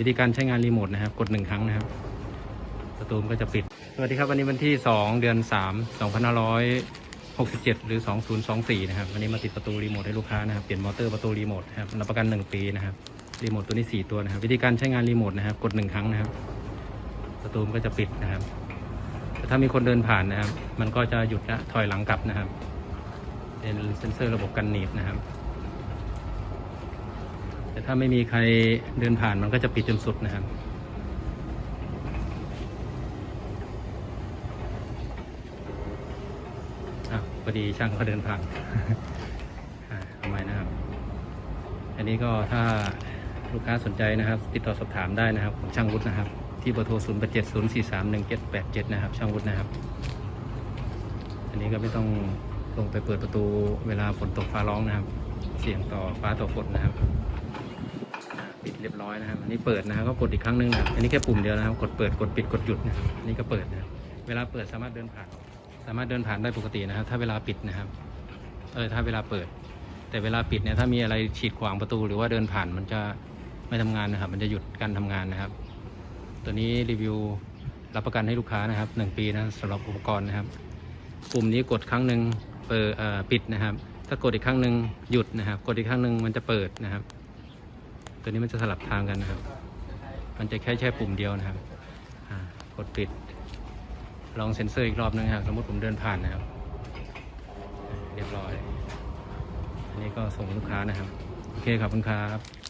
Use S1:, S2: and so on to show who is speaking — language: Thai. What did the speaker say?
S1: วิธีการใช้งานรีโมทนะครับ กดหนึ่งครั้งนะครับ ประตูมันก็จะปิด สวัสดีครับวันนี้วันที่ 2 เดือน 3 2567 หรือ 2024 นะครับ วันนี้มาติดประตูรีโมทให้ลูกค้านะครับ เปลี่ยนมอเตอร์ประตูรีโมทนะครับรับประกัน 1 ปีนะครับ รีโมทตัวนี้ 4 ตัวนะครับ วิธีการใช้งานรีโมทนะครับ กด 1 ครั้งนะครับ ประตูมันก็จะปิดนะครับแต่ถ้ามีคนเดินผ่านนะครับ มันก็จะหยุดและถอยหลังกลับนะครับ เป็นเซ็นเซอร์ระบบกันหนีบนะครับ แต่ถ้าไม่มีใครเดินผ่านมันก็จะปิดจนสุดนะครับอะพอดีช่างเขาเดินผ่านอะเอาใหม่นะครับ อันนี้ก็ถ้าลูกค้าสนใจนะครับ ติดต่อสอบถามได้นะครับของช่างวุฒินะครับ ที่เบอร์โทร 0 8 7 0 4 3 1 7 8 7 นะครับ ช่างวุฒินะครับ อันนี้ก็ไม่ต้องลงไปเปิดประตูเวลาฝนตกฟ้าร้องนะครับ เสี่ยงต่อฟ้าต่อฝนนะครับ ปิดเรียบร้อยนะครับอันนี้เปิดนะครับก็กดอีกครั้งหนึงนะอันนี้แค่ปุ่มเดียวนะครับ กดเปิดกดปิดกดหยุดนะครับอันนี้ก็เปิดนะเวลาเปิดสามารถเดินผ่าน สามารถเดินผ่านได้ปกตินะครับ ถ้าเวลาปิดนะครับเออถ้าเวลาเปิด แต่เวลาปิดเนี่ยถ้ามีอะไรฉีดขวางประตู หรือว่าเดินผ่านมันจะไม่ทำงานนะครับ มันจะหยุดการทำงานนะครับ ตัวนี้รีวิวรับประกันให้ลูกค้านะครับหนึ่งปีนะสำหรับอุปกรณ์นะครับ ปุ่มนี้กดครั้งหนึ่งเปิดปิดนะครับ ถ้ากดอีกครั้งหนึ่งหยุดนะครับ กดอีกครั้งหนึ่งมันจะเปิดนะครับ ตัวนี้มันจะสลับทางกันนะครับ มันจะแค่แช่ปุ่มเดียวนะครับกดปิด ลองเซ็นเซอร์อีกรอบนึงครับ สมมติผมเดินผ่านนะครับ เรียบร้อย อันนี้ก็ส่งลูกค้านะครับ โอเคครับคุณครับ